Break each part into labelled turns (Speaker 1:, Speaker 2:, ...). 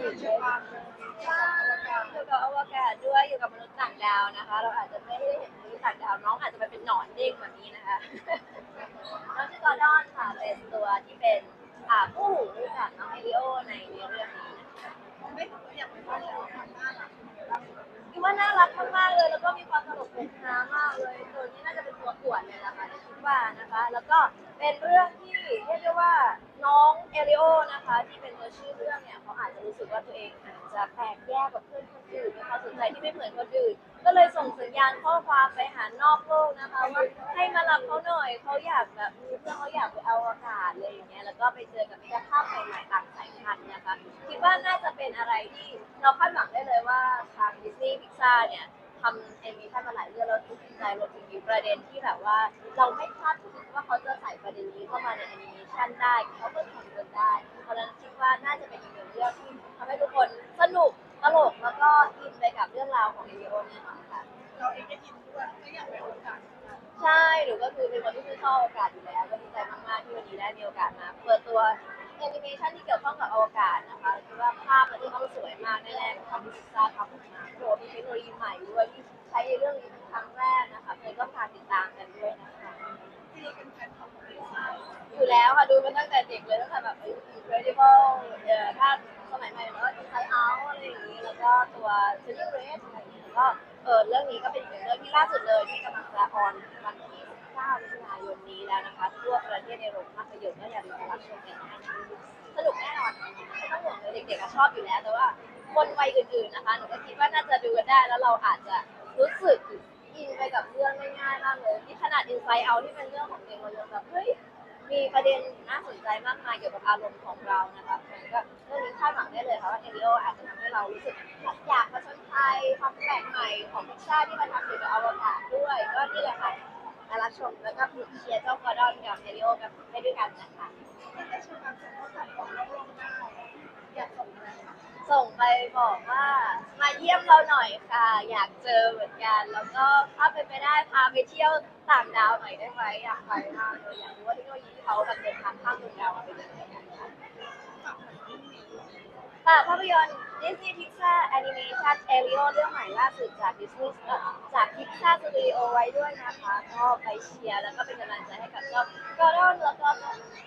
Speaker 1: อ
Speaker 2: ยู่ในบ้าน
Speaker 1: ใช่อยู่กับอวกาศด้วยอยู่กับมนุษย์ต่างดาวนะคะ เราอาจจะไม่ได้เห็นมนุษย์ต่างดาวน้องอาจจะไปเป็นหนอนเด้งแบบนี้นะคะน้องชื่อกอร์ดอนค่ะเป็นตัวที่เป็นอ่าผู้หูกับน้องเอริโอในในเรื่องนี้นะคะ
Speaker 2: ไม่ถึงอยากไปบ้านแล้วทำหน้าหลัง
Speaker 1: คิดว่าน่ารักมากๆเลยแล้วก็มีความตลกเป็นฮามากเลยตัวนี้น่าจะเป็นตัวขวดเลยล่ะค่ะคิดว่านะคะ แล้วก็เป็นเรื่องที่เรียกได้ว่า น้องเอริโอนะคะที่เป็นตัวชื่อเรื่องเนี่ยเขาอาจจะรู้สึกว่าตัวเองอาจจะแปลกแยกกับเพื่อนคนอื่นมีความสนใจที่ไม่เหมือนคนอื่น ก็เลยส่งสัญญาณข้อความไปหานอกโลกนะคะว่าให้มารับเขาหน่อยเขาอยากแบบมีเพื่อนเขาอยากไปเอาอากาศอะไรอย่างเงี้ยแล้วก็ไปเจอกับมิตรภาพใหม่ๆต่างสายพันธุ์นะคะคิดว่าน่าจะเป็นอะไรที่เราคาดหวังได้เลยว่าทางดิสนีย์พิกซาเนี่ยทำแอนิเมชันมาหลายเรื่องแล้วทุกใจรวมถึงมีประเด็นที่แบบว่า เราไม่คาดคิดว่าเขาจะใส่ประเด็นนี้เข้ามาในแอนิเม ชันได้เขาก็ทำจนได้เพราะฉะนั้นคิดว่าน่าจะเป็นอีกหนึ่งเรื่องที่ทำให้ทุกคนสนุกตลกแล้วก็อินไปกับเรื่องราวของเอริโอแน่นอนค่ะ
Speaker 2: เราเองก็ยินด้วยก็อยากไปโอกาส
Speaker 1: ใช่หนูก็คือเป็นคนที่ชื่นชอบอวกาศอยู่แล้วก็ดีใจมากๆที่วันนี้ได้มีโอกาสมาเปิดตัวแอนิเมชันที่เกี่ยวข้องกับอวกาศนะคะคิดว่าภาพมันจะต้องสวยมากแน่ๆกับพิซซ่าทำออกมาโดยมีเทคโนโลยีใหม่ด้วยที่ใช้ในเรื่องนี้เป็นครั้งแรกนะคะเลยก็ฝา
Speaker 2: อ
Speaker 1: ยู่แล้วค่ะดูมาตั้งแต่เด็กเลยตั้งแต่แบบ Incredible เอ่อถ้าสมัยใหม่แล้วก็ Inside Out อะไรอย่างนี้แล้วก็ตัว c e l e b r a t e อะไรอย่างนี้แล้วก็เออเรื่องนี้ก็เป็นอีกหนึ่งเรื่องที่ล่าสุดเลยที่กำลังจะออนวันที่9มิถุนายนนี้แล้วนะคะทั่วประเทศในโรงภาพยนตร์ก็อย่าลืมรับชมกันนะคะสนุกแน่นอนไม่ต้องห่วงเลยเด็กๆอะชอบอยู่แล้วแต่ว่าคนวัยอื่นๆนะคะหนูก็คิดว่าน่าจะดูกันได้แล้วเราอาจจะรู้สึกอินไปกับเรื่องง่ายๆมากเลยที่ขนาด Inside Out ที่เป็นเรื่องของเด็กเรายังแบบเฮ้ย มีประเด็นน่าสนใจมากมายเกี่ยวกับอารมณ์ของเรานะคะก็เรื่องนี้คาดหวังได้เลยค่ะว่าเอริโออาจจะทำให้เรารู้สึกอยากผจญภัยความแปลกใหม่ของพิซซ่าที่มันทำเกี่ยวกับอวกาศด้วย ก็นี่แหละค่ะมารับชมแล้วก็เชียร์เจ้ากอร์ดอนกับเอริโอกันไปด้วยกันนะคะ
Speaker 2: ถ้าได้ชมการส่งข้อความของเราลงได้อยากส่งอะไร
Speaker 1: ส่งไปบอกว่ามาเยี่ยมเราหน่อยค่ะ อยากเจอเหมือนกัน แล้วก็ถ้าเป็นไปได้พาไปเที่ยว ต่างดาวหน่อยได้ไหมอยากไปมากเลยอยากรู้ว่าเทคโนโลยีที่เขาแบบเดินทางข้ามดวงดาวเป็นยังไงกันค่ะ
Speaker 2: ฝากหน่อยที่นี่
Speaker 1: ค่ะภาพยนตร์ Disney Pixar Animation Elio เรื่องใหม่ล่าสุดจาก Disney จาก Pixar Studio ไว้ด้วยนะคะก็ไปเชียร์แล้วก็เป็นกำลังใจให้กับเจ้ากอร์ดอนแล้วก็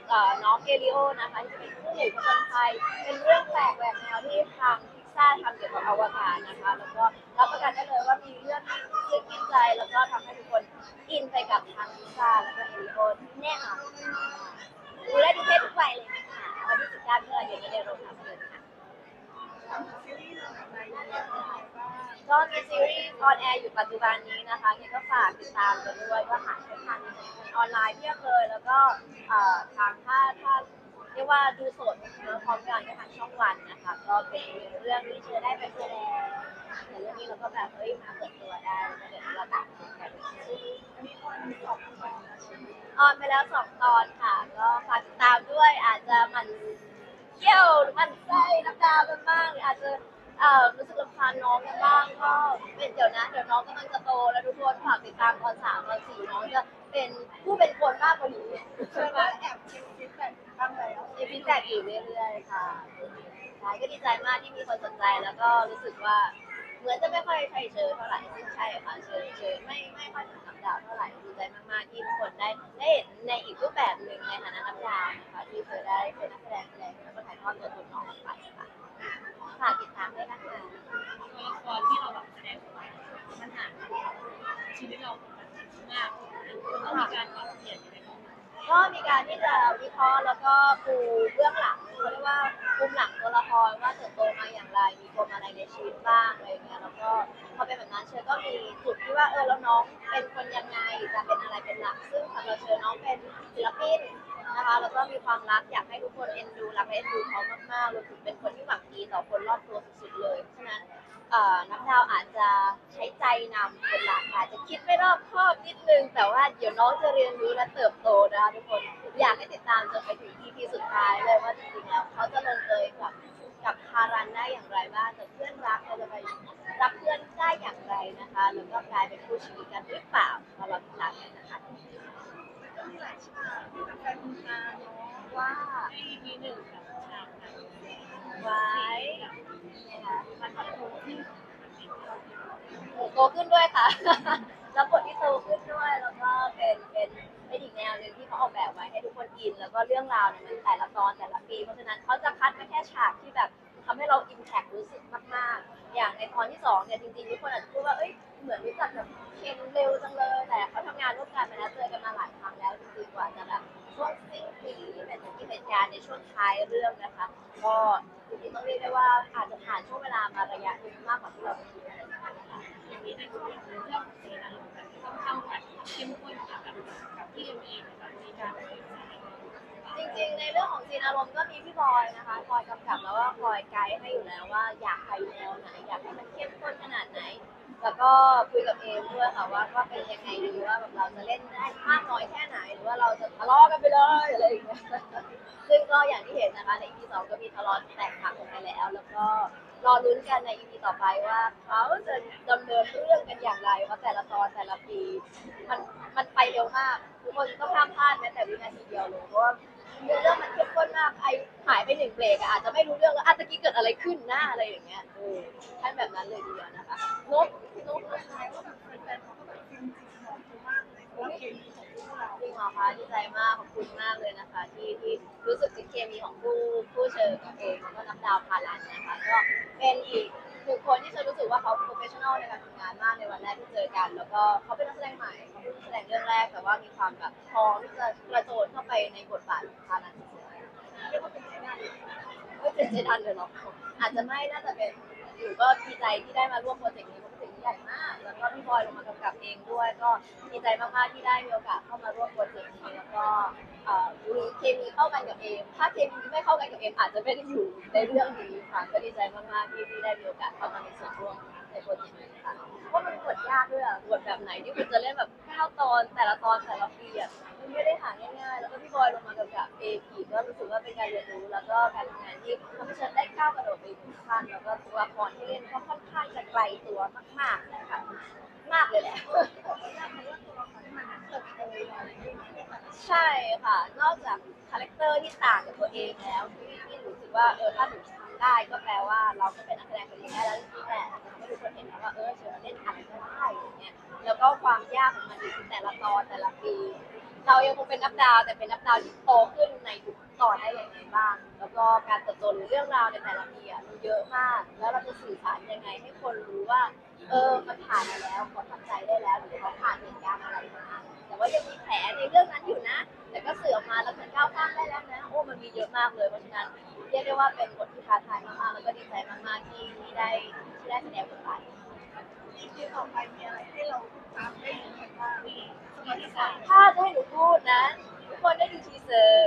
Speaker 1: เอ่อน้องเอลิโอนะคะที่เป็นผู้หญิงผจญภัยเป็นเรื่องแปลกแหวกแนวที่ทาง Pixar ทำเกี่ยวกับอวกาศนะคะ แล้วก็รับประกันได้เลยว่ามีเรื่องที่ซึ้งกินใจ แล้วก็ทำให้ทุกคนอินไปกับทาง Pixar แล้วก็เอลิโอนแน่นอนดูได้ทุกเพศทุกวัยเลยนะคะวันที่19มิถุนายนนี้ในโรงภาพยนตร์ค่ะ
Speaker 2: ทำซีรีส์เราในยังไงบ้าง
Speaker 1: ก็มีซีรีส์ออนแอร์อยู่ปัจจุบันนี้นะคะเนี่ยก็ฝากติดตามกันด้วยว่าหาช่องทางออนไลน์เพียบเลยแล้วก็ทางถ้าถ้า เรียกว่าดูสดพร้อมกันก็ทางช่องวันนะคะก็เป็นเรื่องที่เชื่อได้ไปแสดงแต่เรื่องนี้เราก็แบบเฮ้ยมาเปิดตัวได้แล้วก็เดี๋ยวเราตัด
Speaker 2: ออนไหม
Speaker 1: ออนไปแล้วสองตอนค่ะ ก็ฝากติดตามด้วยอาจจะมันเที่ยวหรือมันไส้น้ำตากันบ้างหรืออาจจะเอ่อรู้สึกรำคาญน้องกันบ้างก็เป็นเดี๋ยวนะ เดี๋ยวน้องกำลังจะโตแล้วทุกคนฝากติดตามตอนสามตอนสี่น้องจะเป็นผู้เป็นคนมากกว่านี้
Speaker 2: เชื่อว่าแอบเช็คฟีด
Speaker 1: มีฟีดแบ็กอยู่เรื่อยๆค่ะใช่ก็ดีใจมากที่มีคนสนใจแล้วก็รู้สึกว่าเหมือนจะไม่ค่อยใครเจอเท่าไหร่ซึ่งใช่ค่ะเจอเจอไม่ไม่ค่อยถึงนับดาวเท่าไหร่ดีใจมากๆที่ทุกคนได้ได้เห็นในอีกรูปแบบหนึ่งในฐานะ ก็ปู
Speaker 3: เบื้อง
Speaker 1: หลังเขาเรียกว่าปูมหลังตัวละครว่าเติบโตมาอย่างไร มีปมอะไรในชีวิตบ้างอะไรอย่างเงี้ยแล้วก็พอเป็นแบบนั้นเชอก็มีจุดที่ว่าเออแล้วน้องเป็นคนยังไงจะเป็นอะไรเป็นหลัก ซึ่งสำหรับเชอน้องเป็นศิลปินนะคะแล้วก็มีความรักอยากให้ทุกคนเอ็นดูรักและเอ็นดูเขามากๆรวมถึงเป็นคนที่หวังดีต่อคนรอบตัวสุดๆเลยเพราะฉะนั้น เอ่อนักดาวอาจจะใช้ใจนำเป็นหลักอาจจะคิดไม่รอบคอบนิดนึง แต่ว่าเดี๋ยวน้องจะเรียนรู้และเติบโตนะคะทุกคนอยากให้ติดตามจนไปถึง EP สุดท้ายเลยว่าจริงๆแล้วเขาจะลงเอยกับกับคารันได้อย่างไรบ้างแต่เพื่อนรักเราจะไปรับเพื่อนได้อย่างไรนะคะแล้วก็กลายเป็นคู่ชีวิตกันหรือเปล่าเราติดตามกันนะคะ
Speaker 2: ก็มีหลายฉากที่แฟนคุณนะ
Speaker 1: ว่า
Speaker 3: ใน EP หนึ่งกับฉากแบบ
Speaker 1: ไว้
Speaker 3: ที่
Speaker 1: นะคะ
Speaker 3: มันพัฒนาขึ้น
Speaker 1: หนูโตขึ้นด้วยค่ะ แล้วบทที่โตขึ้นด้วยแล้วก็เป็นเป็นเป็นอีกแนวหนึ่งที่เขาออกแบบไว้ให้ทุกคนอิน แล้วก็เรื่องราวเนี่ยมันแต่ละตอนแต่ละปี เพราะฉะนั้นเขาจะคัดมาแค่ฉากที่แบบทำให้เราอิมแพครู้สึกมากๆ อย่างในตอนที่สองเนี่ยจริงๆทุกคนอาจจะพูดว่าเอ้ยเหมือนรู้จักแบบเคนเร็วจังเลยแต่เขาทำงานร่วมกันมาแล้วเจอกันมาหลายครั้งแล้วจริงๆกว่าจะแบบช่วงสิ้นปีเป็นที่เป็นการในช่วงท้ายเรื่องนะคะ ก็จริงๆต้องเรียกได้ว่า อารม
Speaker 3: ณ์ก็มี
Speaker 1: พี่บอยนะคะคอยกำกับแล้วก็คอยไกด์ให้อยู่แล้วว่าอยากไปแนวไหน อยากให้มันเข้มข้นขนาดไหน แล้วก็คุยกับเอมด้วยค่ะว่าว่าเป็นยังไงดีว่าแบบเราจะเล่นได้มากน้อยแค่ไหน หรือว่าเราจะทะเลาะกันไปเลยอะไรอย่างเงี้ยซึ่งก็อย่างที่เห็นนะคะใน EP สองก็มีทะเลาะแตกหักกันไปแล้ว แล้วก็รอลุ้นกันใน EP ต่อไปว่าเขาจะดำเนินเรื่องกันอย่างไรว่าะแต่ละตอนแต่ละปี มันมันไปเร็วมากทุกคนก็ห้ามพลาดแม้แต่วินาทีเดียวเลยเพราะว่า เรื่องมันเข้มข้นมากไอหายไปหนึ่งเบรกอะอาจจะไม่รู้เรื่องแล้วอาตะกี้เกิดอะไรขึ้นหน้าอะไรอย่างเงี้ยเออท่านแบบนั้นเลยทีเดียวนะคะนกนก
Speaker 2: ใช่ว่าแบบแฟนๆเขาก็แบบฟินจริงหอมมากเลยเพราะว่าเคมีของพวกเรา
Speaker 1: จริงเหรอคะดีใจมากขอบคุณมากเลยนะคะ ที่ที่รู้สึกถึงเคมีของผู้ผู้เชิญกับเองแล้วก็น้ำดาวพาลันนะคะก็เป็นอีก หนึ่งคนที่เชิญรู้สึกว่าเขาโปรเฟชชั่นอลในการทำงานมากในวันแรกที่เจอกัน แล้วก็เขาเป็นนักแสดงใหม่เขาเพิ่งแสดงเรื่องแรก แต่ว่ามีความแบบพร้อมที่จะกระโจนเข้าไปในบทบาทของพาลัน
Speaker 2: เรียกว่าเป็นใช้ได้เลย
Speaker 1: ไม่เป็นเจดันเลยหรออาจจะไม่น่าจะเป็นอยู่ก็ดีใจที่ได้มาร่วมโปรเจกต์นี้เพราะโปรเจกต์นี้ใหญ่มาก แล้วก็พี่บอยลงมากำกับเองด้วย ก็ดีใจมากๆที่ได้มีโอกาสเข้ามาร่วมโปรเจกต์นี้แล้วก็ เอ่อมีเคมีเข้ากันกับเอม ถ้าเคมีไม่เข้ากันกับเอมอาจจะไม่ได้อยู่ในเรื่องนี้ค่ะก็ดีใจมากๆที่ที่ได้มีโอกาสเข้ามามีส่วนร่วมในโปรเจกต์นี้ค่ะเพราะมันบทยากด้วยอะบทแบบไหนที่คุณจะเล่นแบบเก้าตอนแต่ละตอนแต่ละปีอะมันไม่ได้หาง่ายๆ แล้วก็พี่บอยลงมากำกับเองอีก็รู้สึกว่าเป็นการเรียนรู้แล้วก็การทำงานที่ทำให้ฉันได้ก้าวกระโดดไปอีกขั้นแล้วก็ตัวละครที่เล่นก็ค่อนข้างจะไกลตัวมากๆนะคะมากเลยแหละ ใช่ค่ะ นอกจากคาแรคเตอร์ที่ต่างกับตัวเองแล้วที่ที่รู้สึกว่าเออถ้าหนูทำได้ก็แปลว่าเราก็เป็นนักแสดงคนนี้ได้แล้วนี่แหละให้ทุกคนเห็นนะว่าเออเชิญมาเล่นอะไรก็ได้อย่างเงี้ยแล้วก็ความยากของมันอยู่ที่แต่ละตอนแต่ละปีเรายังคงเป็นนับดาวแต่เป็นนับดาวที่โตขึ้นในทุกตอนได้ยังไงบ้าง แล้วก็การเติบโตหรือเรื่องราวในแต่ละปีอะมันเยอะมาก แล้วเราจะสื่อสารยังไงให้คนรู้ว่า เออมันผ่านมาแล้วเขาทำใจได้แล้วหรือเขาผ่านเหตุการณ์อะไรมา แต่ว่ายังมีแผลในเรื่องนั้นอยู่นะ แต่ก็สื่อออกมาแล้วมันก้าวข้ามได้แล้วนะ โอ้มันมีเยอะมากเลยเพราะฉะนั้นเรียกได้ว่าเป็นบทที่ท้าทายมากๆแล้วก็ดีใจมากๆที่ที่ได้ที่ได้แสดงบทบาท
Speaker 2: ที่ต่อไปมีอะไรให้เราตามได้เห็นบ้าง
Speaker 3: ตอนที่สาม
Speaker 1: ถ้าจะให้หนูพูดนะทุกคนได้ดูทีเซอร์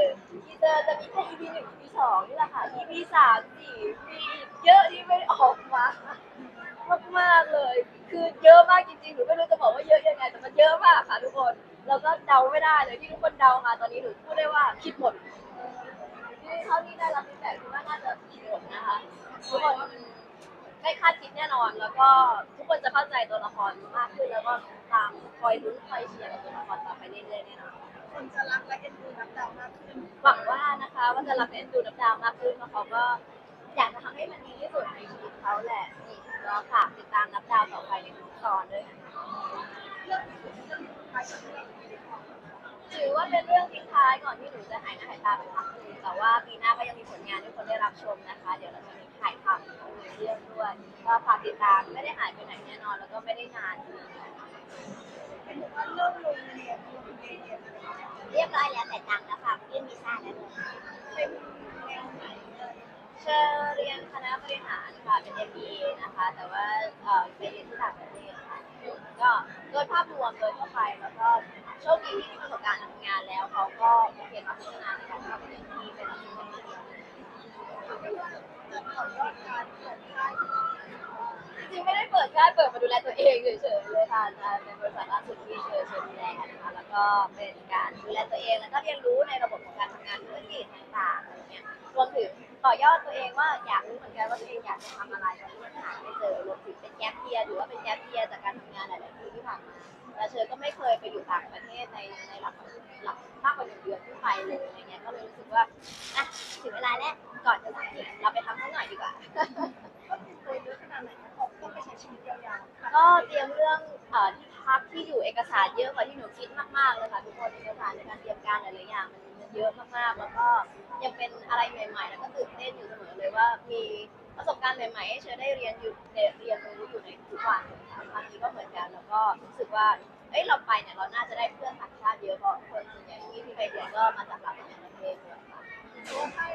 Speaker 1: เดาไม่ได้เลยที่ทุกคนเดามาตอนนี้หนูพูดได้ว่าคิดหมดที่เท่าที่ได้รับฟีดแบ็กคือว่าน่าจะคิดหมดนะคะทุกคนไม่คาดคิดแน่นอน แล้วก็ทุกคนจะเข้าใจตัวละครมากขึ้นแล้วก็ตามคอยลุ้นคอยเชียร์กับตัวละครต่อไปเรื่อยๆแน่นอน
Speaker 2: คนจะรักและเอ็นดูนับดาวมากขึ้น
Speaker 1: หวังว่านะคะว่าจะรับเอ็นดูน้ำดาวมากขึ้นเพราะเขาก็อยากจะทำให้มันดีที่สุดในชีวิตเขาแหละนี่ก็ฝากติดตามนับดาวต่อไปในทุกตอนด้วยค่ะ
Speaker 2: เรื่องที่สุดเรื่องท้า
Speaker 1: ถือว่าเป็นเรื่องทิ้งท้ายก่อนที่หนูจะหายหน้าหายตาไปพักหนึงแต่ว่าปีหน้าก็ยังมีผลงานให้คนได้รับชมนะคะ เดี๋ยวเราจะมีถ่ายทำของในเรื่องด้วยก็ฝากติดตามไม่ได้หายไปไหนแน่นอน แล้วก็ไม่ได้นาน
Speaker 2: เห็นบอกว่าเริ่มลงเรียนลงเรียนเรียนอะไรอย่างเงี้ย
Speaker 1: เรียบร้อยแล้วแต่ตังค์แล้วค่ะยื่นวีซ่าแล้วด้วย
Speaker 2: เป็นแนวไหนเลย
Speaker 1: เชอเรียนคณะบริหารค่ะเป็น MBA นะคะ แต่ว่าเอ่อไปเรียนที่ต่างประเทศค่ะก็โดยภาพรวมโดยทั่วไปแล้วก็ โชคดีที่มีประสบการณ์ทำงานแล้วเขาก็โอเคมาพิจารณาในการเข้าไปเรียนที่เป็นที่เป็นที่เดียว
Speaker 2: จะต่อยอดการเปิดค่าย
Speaker 1: จริงไม่ได้เปิดค่ายเปิดมาดูแลตัวเองเฉยๆเลยค่ะจะเป็นบริษัทล่าสุดที่เชิญเชิญดูแลนะคะแล้วก็เป็นการดูแลตัวเองแล้วก็เรียนรู้ในระบบของการทำงานธุรกิจต่างๆอะไรเงี้ยรวมถึงต่อยอดตัวเองว่าอยากรู้เหมือนกันว่าตัวเองอยากจะทำอะไรตอนที่ยังหาไม่เจอรวมถึงเป็นแกปเยียหรือว่าเป็นแกปเยียจากการทำงานหลายๆปีที่ผ่านมา แล้วเชอก็ไม่เคยไปอยู่ต่างประเทศในในหลักหลักมากกว่าหนึ่งเดือนขึ้นไปเลยอะไรเงี้ยก็เลยรู้สึกว่าอะถึงเวลาแล้วก่อนจะสามสิบเราไปทำสักหน่อยดีกว่า
Speaker 2: ก็ติดตัวเยอะขนาดไหนออกต้องไปใช้ชีวิตยาวๆ
Speaker 1: ก็เตรียมเรื่องเอ่อที่พักที่อยู่เอกสารเยอะกว่าที่หนูคิดมากๆเลยค่ะทุกคนเอกสารในการเตรียมการหลายๆอย่างมันมันเยอะมากๆแล้วก็ยังเป็นอะไรใหม่ ๆ แล้วก็ตื่นเต้นอยู่เสมอเลยว่ามีประสบการณ์ใหม่ๆให้เชอได้เรียนอยู่เรียนรู้อยู่ในทุกวัน ครั้งนี้ก็เหมือนกัน แล้วก็รู้สึกว่า เอ้ยเราไปเนี่ยเราน่าจะได้เพื่อนต่างชาติเยอะเพราะคนส่วนใหญ่ที่ที่ไปเรียนก็มาจากหลากหลายประเทศด้วยค่ะ
Speaker 2: ตัวให้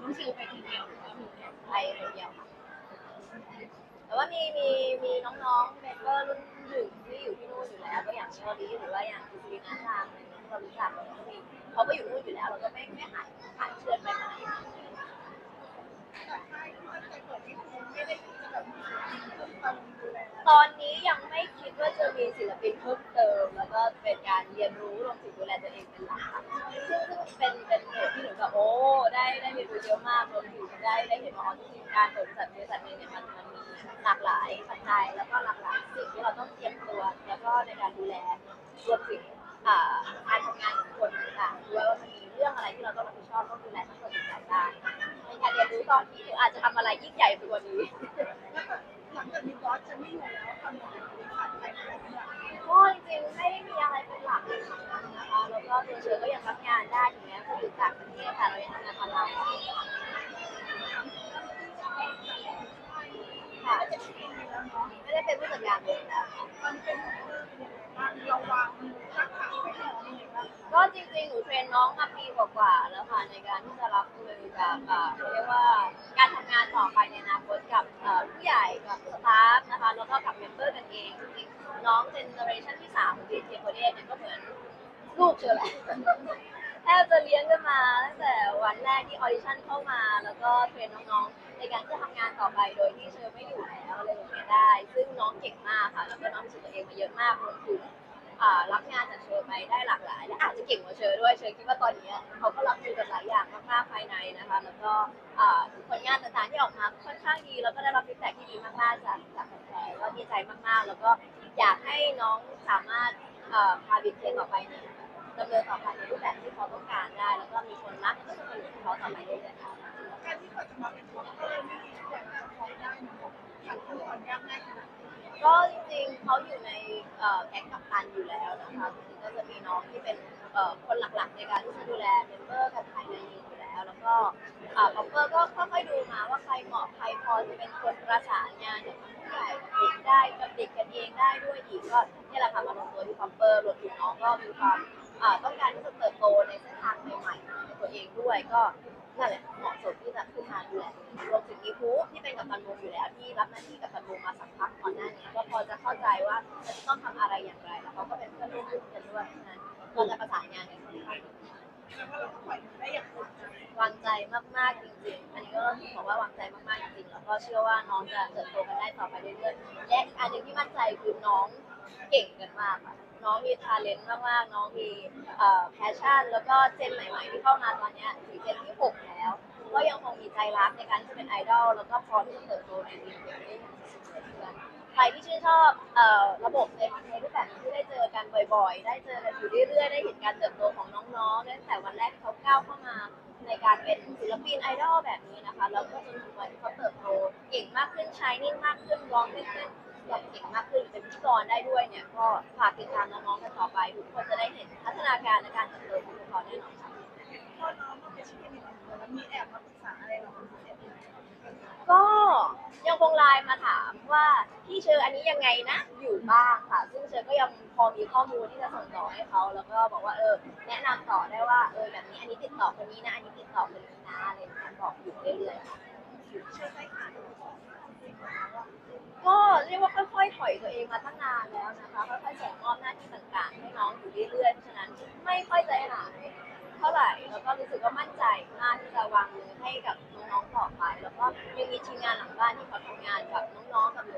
Speaker 3: น้องชิวไปคนเดียวหรือว่ามีแฟน
Speaker 1: ไปคนเดียวค่ะแต่ว่ามีมีมีน้องๆเมมเบอร์รุ่นหนึ่งที่อยู่ที่นู่นอยู่แล้ว ก็อย่างเชอรี่หรือว่าอย่างคุณลีน่าชางอะไรเงี้ยเรารู้จักเขาก็มีเขาก็อยู่นู่นอยู่แล้วเราก็ไม่ไม่หายหายเชื่อไปไหน
Speaker 2: แต่ให้ที่เปิดที่คุณไม่ได้คิดจะแบบ ต
Speaker 1: อนนี้ยังไม่คิดว่าจะมีศิลปินเพิ่มเติม แล้วก็เป็นการเรียนรู้รวมถึงดูแลตัวเองเป็นหลักซึ่งซึ่งเป็นเป็นเหตุที่หนูแบบโอ้ได้ได้เรียนรู้เยอะมากรวมถึงได้ได้เห็นว่าอ๋อจริงการเปิดบริษัทบริษัทหนึงเนี่ยมันมันมีหลากหลายปัจจัยแล้วก็หลากหลายสิ่งที่เราต้องเตรียมตัวแล้วก็ในการดูแลรวมถึงอ่าการทำงานของคนต่างๆด้วยว่ามันมีเรื่องอะไรที่เราต้องรับผิดชอบต้องดูแลต้องตัดสินใจได้เป็นการเรียนรู้ตอนที่หนูอาจจะทำอะไรยิ่งใหญ่ไปกว่านี้
Speaker 2: แล้วแบบหลังจากนี้บอสจะไม่อยู่แล้วทำงานบริษัทใครอะไรไม่ได้
Speaker 1: ก็จริงๆไม่ได้มีอะไรเป็นหลักเลยนะคะแล้วก็ตัวเชอก็ยังรับงานได้ถึงแม้จะอยู่ต่างประเทศค่ะเรายังทำงานออนไลน์ค่ะ
Speaker 2: จะเป็นปีแล้วเนาะ
Speaker 1: ไม่ได้เป็นผู้จัดการเลยแล้วค่ะ
Speaker 2: มันเป็นเราวางรากฐานไว้ให้เรายัง
Speaker 1: ก็จริงๆหนูเทรนน้องมาปีกว่าๆแล้วค่ะในการที่จะรับมือกับเอ่อเรียกว่าการทำงานต่อไป ลูกเชอแหละแทบจะเลี้ยงกันมาตั้งแต่วันแรกที่ออดิชั่นเข้ามา แล้วก็เทรนน้องๆ ในการที่จะทำงานต่อไปโดยที่เชอไม่อยู่แล้วอะไรแบบนี้ได้ ซึ่งน้องเก่งมากค่ะ แล้วก็น้องพิสูจน์ตัวเองมาเยอะมากรวมถึงอ่ารับงานจากเชอไปได้หลากหลาย และอาจจะเก่งกว่าเชอด้วย เชอคิดว่าตอนนี้เขาก็รับมือกับหลายอย่างมากๆภายในนะคะ แล้วก็อ่าผลงานต่างๆที่ออกมาค่อนข้างดี แล้วก็ได้รับฟีดแบ็กที่ดีมากๆจากจากแฟนๆก็ดีใจมากๆ แล้วก็อยากให้น้องสามารถพาบิดเทนต่อไปเนี่ย ดำเนินต่อไปในรูปแบบที่เขาต้องการได้ แล้วก็มีคนรักก็จะมาอยู่กับเขาต่อไปเรื่อยๆค่ะ
Speaker 2: การที่เขาจะมาเป็นตัวเออไม่มีทุกอยางจะพอได้เนาะผ่านขั้นตอนยากง่ายขนาด
Speaker 1: ก็จริงๆเขาอยู่ในเอ่อแก๊งกัปตันอยู่แล้วนะคะจริงๆก็จะมีน้องที่เป็นคนหลักๆในการที่ดูแลเมมเบอร์กันภายในอยู่แล้ว แล้วก็อ่าป๊อปเปอร์ก็ค่อยๆดูมาว่าใครเหมาะใครพอจะเป็นคนประสานงานกับผู้ใหญ่กับเด็กได้กับเด็กกันเองได้ด้วยอีกก็นี่แหละค่ะมาลงตัวที่ป๊อปเปอร์รวมถึงน้องก็มีความ อ่าต้องการที่จะเติบโตในเส้นทางใหม่ๆในตัวเองด้วยก็นั่นแหละเหมาะสมที่จะขึ้นมาดูแลรวมถึงอีฟูที่เป็นกัปตันวงอยู่แล้วที่รับหน้าที่กัปตันวงมาสักพักก่อนหน้านี้ก็พอจะเข้าใจว่าจะต้องทำอะไรอย่างไรแล้วเขาก็เป็นเพื่อนร่วมรุ่นกันด้วยฉะนั้นก็จะประสานงานกันค่อนข้าง
Speaker 2: วางใจ
Speaker 1: วางใจมากๆจริงๆ อันนี้ก็ต้องบอกว่าวางใจมากๆจริงๆ แล้วก็เชื่อว่าน้องจะเติบโตกันได้ต่อไปเรื่อยๆ และอีกอันหนึ่งที่มั่นใจคือน้องเก่งกันมากค่ะ น้องมีทาเลนต์มากๆ น้องมีแพชชั่น แล้วก็เจนใหม่ๆที่เข้ามาตอนนี้ถึงเจนที่หกแล้ว ก็ยังคงมีใจรักในการที่เป็นไอดอลแล้วก็พร้อมที่จะเติบโตในอีกเดือนใครที่ชื่นชอบอระบบในในรูปแบบที่ได้เจอกันบ่อยๆ ได้เจอกันอยู่เรื่อยๆ ได้เห็นการเติบโตของน้องๆตั้งแต่วันแรกที่เขาก้าวเข้ามาในการเป็นศิลปินไอดอลแบบนี้นะคะ แล้วก็จนถึงวันที่เขาเติบโตเก่งมากขึ้นชายนิ่งมากขึ้นร้องได้ขึ้น อยากเก่งมากขึ้นเป็นพิธีกรได้ด้วยเนี่ย ก็ฝากติดตามน้องๆกันต่อไปทุกคนจะได้เห็นพัฒนาการในการเติบโตของพวกเขาแน่นอนค่ะ
Speaker 2: พอน้องมาเป็นชีวิตในครอบครัวแล้วมีแอบมาปรึกษาอะไรเราเป็นพิเศษไหม
Speaker 1: ก็ยังคงไลน์มาถามว่าพี่เชออันนี้ยังไงนะ อยู่บ้างค่ะ ซึ่งเชอก็ยังพอมีข้อมูลที่จะส่งต่อให้เขา แล้วก็บอกว่าเออ แนะนำต่อได้ว่าเออแบบนี้อันนี้ติดต่อคนนี้นะ อันนี้ติดต่อคนนี้นะอะไรอย่างเงี้ยบอกอยู่เรื่อยๆค่ะ
Speaker 2: เชอใจขาด
Speaker 1: ก็เรียกว่าค่อยๆถอยตัวเองมาตั้งนานแล้วนะคะค่อยๆส่งมอบหน้าที่ต่างๆให้น้องอยู่เรื่อยๆเพราะฉะนั้นไม่ค่อยใจหายเท่าไหร่แล้วก็รู้สึกว่ามั่นใจมากที่จะวางมือให้กับน้องๆต่อไป แล้วก็ยังมีทีมงานหลังบ้านที่เขาทำงานกับน้องๆกับหนู